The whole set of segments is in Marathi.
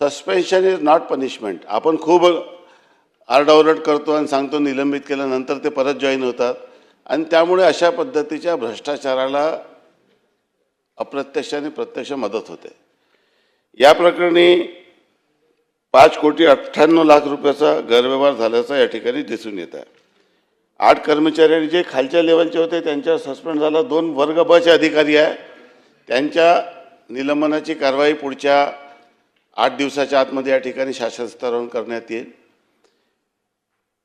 सस्पेन्शन इज नॉट पनिशमेंट आपण खूप आरडाओरड करतो आणि सांगतो निलंबित केल्यानंतर ते परत जॉईन होतात. आणि त्यामुळे अशा पद्धतीच्या भ्रष्टाचाराला अप्रत्यक्ष आणि प्रत्यक्ष मदत होते. या प्रकरणी पाच कोटी अठ्ठ्याण्णव लाख रुपयाचा गैरव्यवहार झाल्याचा या ठिकाणी दिसून येत आहे. आठ कर्मचारी आणि जे खालच्या लेवलचे होते त्यांच्यावर सस्पेंड झाला. दोन वर्ग बचे अधिकारी आहे. त्यांच्या निलंबनाची कारवाई पुढच्या आठ दिवसाच्या आतमध्ये या ठिकाणी शासन स्तरावरून करण्यात येईल.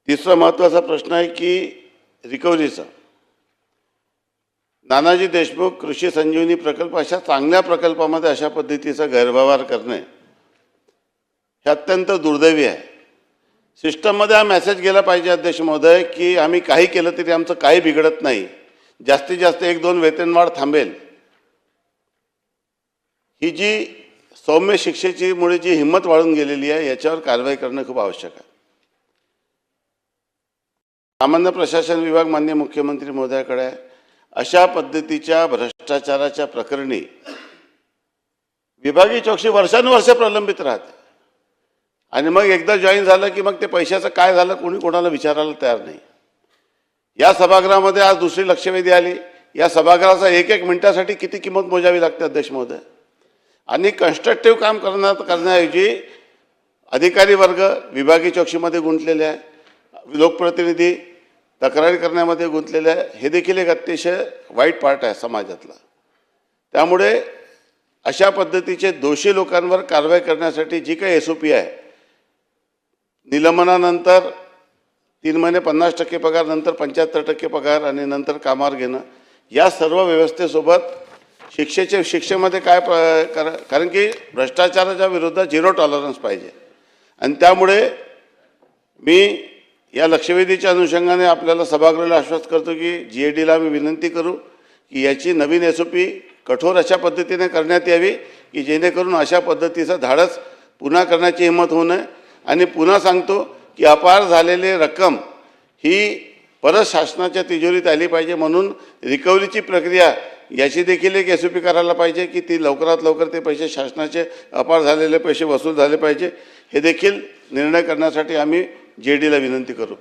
तिसरा महत्त्वाचा प्रश्न आहे की रिकव्हरीचा. नानाजी देशमुख कृषी संजीवनी प्रकल्प अशा चांगल्या प्रकल्पामध्ये अशा पद्धतीचा गैरव्यवहार करणे हे अत्यंत दुर्दैवी आहे. सिस्टममध्ये हा मेसेज गेला पाहिजे अध्यक्ष महोदय की आम्ही काही केलं तरी आमचं काही बिघडत नाही. जास्तीत जास्त एक दोन वेतनवाढ थांबेल. ही जी सौम्य शिक्षेची मुळे जी हिंमत वाढून गेलेली आहे याच्यावर कारवाई करणं खूप आवश्यक आहे. सामान्य प्रशासन विभाग मान्य मुख्यमंत्री महोदयाकडे आहे अशा पद्धतीच्या भ्रष्टाचाराच्या प्रकरणी विभागीय चौकशी वर्षानुवर्ष प्रलंबित राहते. आणि मग एकदा जॉईन झालं की मग ते पैशाचं काय झालं कोणी कोणाला विचारायला तयार नाही. या सभागृहामध्ये आज दुसरी लक्षवेधी आली. या सभागृहाचा एक एक मिनिटासाठी किती किंमत मोजावी लागते अध्यक्ष महोदय? आणि कन्स्ट्रक्टिव्ह काम करण्या करण्याऐवजी अधिकारी वर्ग विभागीय चौकशीमध्ये गुंतलेले आहे. लोकप्रतिनिधी तक्रारी करण्यामध्ये गुंतलेले आहे. हे देखील एक अतिशय वाईट पार्ट आहे समाजातला. त्यामुळे अशा पद्धतीचे दोषी लोकांवर कारवाई करण्यासाठी जी काही एस ओ पी आहे निलंबनानंतर तीन महिने पन्नास टक्के पगार नंतर पंच्याहत्तर टक्के पगार आणि नंतर कामावर घेणं या सर्व व्यवस्थेसोबत शिक्षेचे शिक्षेमध्ये काय प- कर- कारण की भ्रष्टाचाराच्या विरोधात झिरो टॉलरन्स पाहिजे. आणि त्यामुळे मी या लक्षवेधीच्या अनुषंगाने आपल्याला सभागृहाला आश्वस्त करतो की जी ए डीला आम्ही विनंती करू की याची नवीन एस ओ पी कठोर अशा पद्धतीने करण्यात यावी की जेणेकरून अशा पद्धतीचं धाडस पुन्हा करण्याची हिंमत होऊ नये. आणि पुन्हा सांगतो की अपार झालेली रक्कम ही परत शासनाच्या तिजोरीत आली पाहिजे म्हणून रिकव्हरीची प्रक्रिया याची देखील एक एस ओ पी करायला पाहिजे की ती लवकरात लवकर ते पैसे शासनाचे अपार झालेले पैसे वसूल झाले पाहिजे. हे देखील निर्णय करण्यासाठी आम्ही जे डीला विनंती करू.